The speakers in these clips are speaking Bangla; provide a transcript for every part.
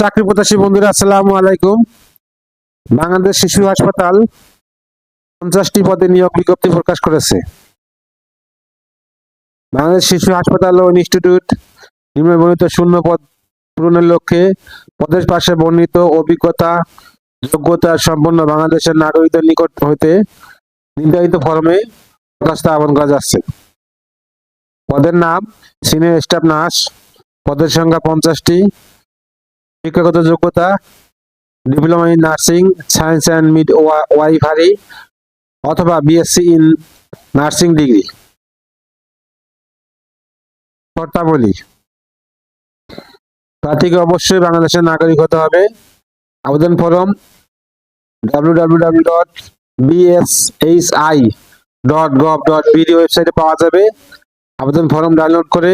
চাকরি প্রত্যাশী বন্ধুরা আলাইকুম। বাংলাদেশ শিশু হাসপাতাল পঞ্চাশটি পদে নিয়োগ বিজ্ঞপ্তি প্রকাশ করেছে। বাংলাদেশ শিশু হাসপাতাল ও ইনস্টিটিউট নিম্নবর্ণিত শূন্য পদ পূরণের লক্ষ্যে পদের পাশে বর্ণিত অভিজ্ঞতা, যোগ্যতা সম্পন্ন বাংলাদেশের নাগরিকদের নিকট হইতে নির্ধারিত ফর্মে দরখাস্ত আহ্বান করা যাচ্ছে। পদের নাম, সিনিয়র স্টাফ নার্স, পদের সংখ্যা পঞ্চাশটি। শিক্ষাগত যোগ্যতা, diploma in nursing, science and midwifery, অথবা বিএসসি ইন নার্সিং ডিগ্রি। শর্তাবলী। প্রার্থীকে অবশ্যই বাংলাদেশের নাগরিক হতে হবে। আবেদন form W W W dot BSHI dot gov dot BD ওয়েবসাইটে পাওয়া যাবে। আবেদন ফর্ম ডাউনলোড করে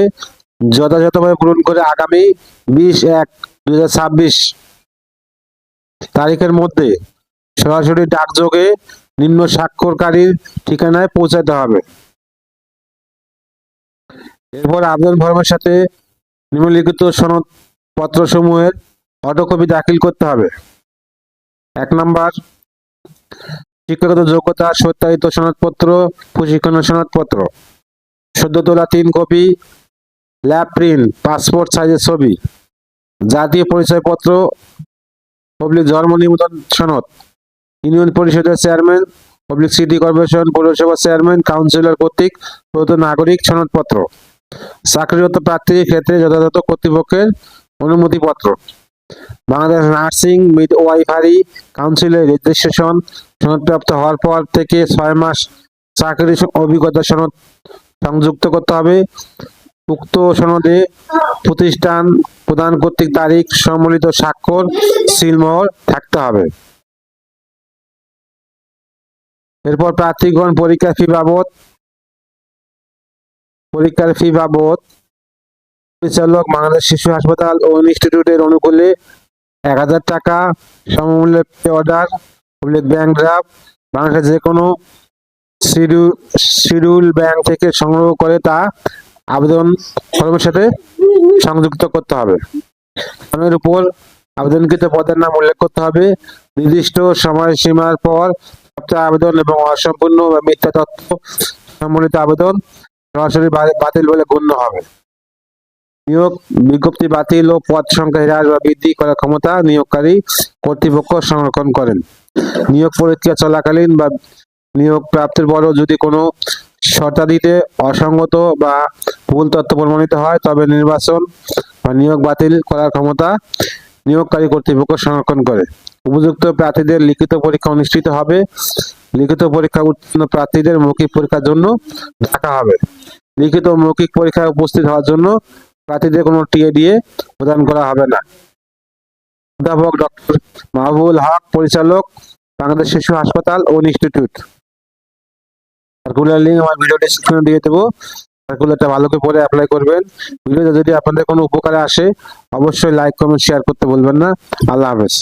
যথাযথভাবে পূরণ করে আগামী বিশ এক ছাব্বিশ তারিখের মধ্যে সরাসরি ডাকযোগে নিম্ন স্বাক্ষরকারীর ঠিকানায় পৌঁছাতে হবে। এরপর আবেদন ফর্মের সাথে নিম্নলিখিত সনদ পত্রসমূহের ফটোকপি দাখিল করতে হবে। এক নাম্বার, শিক্ষাগত যোগ্যতা সত্যায়িত সনদপত্র, প্রশিক্ষণের সনদপত্র সদ্য তোলা তিন কপি, ল্যাব প্রিন্ট, পাসপোর্ট সাইজের ছবি জাতীয় পরিচয়পত্র পাবলিক জন্ম নিবন্ধন সনদ, ইউনিয়ন পরিষদের চেয়ারম্যান পাবলিক সিটি কর্পোরেশন পৌরসভা চেয়ারম্যান কাউন্সিলর কর্তৃক প্রদত্ত নাগরিক সনদপত্র, চাকরিরত প্রার্থীর ক্ষেত্রে যথাযথ কর্তৃপক্ষের অনুমতিপত্র, বাংলাদেশ নার্সিং মিড ওয়াইফারি কাউন্সিলের রেজিস্ট্রেশন সনদপ্রাপ্ত হওয়ার পর থেকে ছয় মাস চাকরি অভিজ্ঞতা সনদ সংযুক্ত করতে হবে। উক্ত সনদে প্রতিষ্ঠান প্রদান কর্তৃক তারিখ সম্বলিত স্বাক্ষর সিলমোহর থাকতে হবে। এরপর প্রার্থীগণ পরীক্ষার ফি বাবদ, পরীক্ষার ফি বাবদ পরিচালক বাংলাদেশ শিশু হাসপাতাল ও ইনস্টিটিউটের অনুকূলে এক হাজার টাকা সমমূল্যে অর্ডার ব্যাংক ড্রাফট, বাংলাদেশের যে কোনো শিডিউল শিডিউল ব্যাংক থেকে সংগ্রহ করে তা আবেদন ফর্মের সাথে সংযুক্ত করতে হবে। ফর্মের উপর আবেদনকৃত পদের নাম উল্লেখ করতে হবে। নির্দিষ্ট সময়সীমার পর আবেদন এবং অসম্পূর্ণ মিথ্যা তথ্য সম্বলিত আবেদন সরাসরি বাতিল বলে গণ্য হবে। নিয়োগ বিজ্ঞপ্তি বাতিল ও পদ সংখ্যা হ্রাস বা বৃদ্ধি করার ক্ষমতা নিয়োগকারী কর্তৃপক্ষ সংরক্ষণ করেন। নিয়োগ পরীক্ষা চলাকালীন বা নিয়োগ প্রাপ্তির পরও যদি কোনো শর্তাদিতে অসঙ্গত বা ভুল তথ্য প্রমাণিত হয়, তবে নির্বাচন বা নিয়োগ বাতিল করার ক্ষমতা নিয়োগকারী কর্তৃপক্ষ সংরক্ষণ করে। উপযুক্ত প্রার্থীদের লিখিত পরীক্ষা অনুষ্ঠিত হবে। লিখিত পরীক্ষা উত্তীর্ণ প্রার্থীদের মৌখিক পরীক্ষার জন্য ডাকা হবে। লিখিত মৌখিক পরীক্ষায় উপস্থিত হওয়ার জন্য প্রার্থীদের কোনো টিএডিএ প্রদান করা হবে না। অধ্যাপক ডক্টর মাহবুল হক, পরিচালক বাংলাদেশ শিশু হাসপাতাল ও ইনস্টিটিউট। সার্কুলার লিঙ্ক আমার ভিডিও ডেসক্রিপশনে দিয়ে দেবো। সার্কুলারটা ভালো করে পরে অ্যাপ্লাই করবেন। ভিডিওটা যদি আপনাদের কোনো উপকারে আসে, অবশ্যই লাইক কমেন্ট শেয়ার করতে বলবেন না। আল্লাহ হাফেজ।